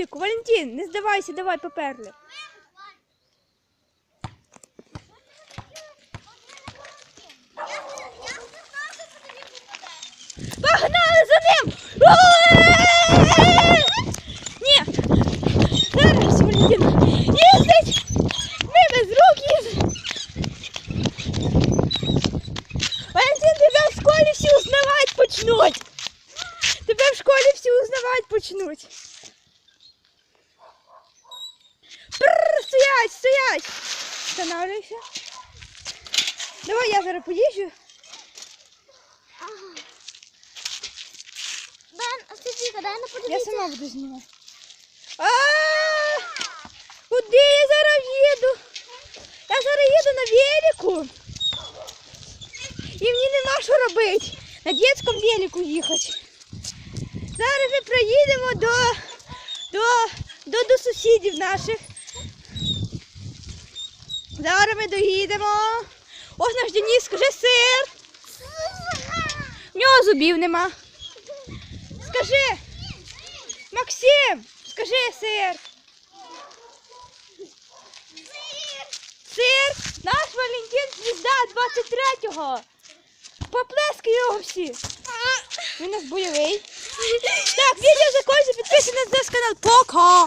велику. Валентин, не здавайся, давай, поперли. Погнали за ним! Ні! Зараз, Валентин, їздить! Ми без рук! Валентин, тебе в школі всі узнавати почнуть! Тебе в школі всі узнавати почнуть! Стоять! Встановлюйся. Давай я зараз поїжджу. Бен, Софійка, дай на Я сама буду знімати. А, Куди я зараз їду? Я зараз їду на велику. І мені нема що робити. На дитячому велику їхати. Зараз ми проїдемо до, до, до, до сусідів наших. Зараз ми доїдемо. Ось наш Денис, скажи сир. В нього зубів нема. Скажи. Максим, скажи сир. Сир, наш Валентин звізда 23-го. Поплески його всі. Він у нас бойовий. Так, відео закінчується, підписуйтесь на наш канал. Пока.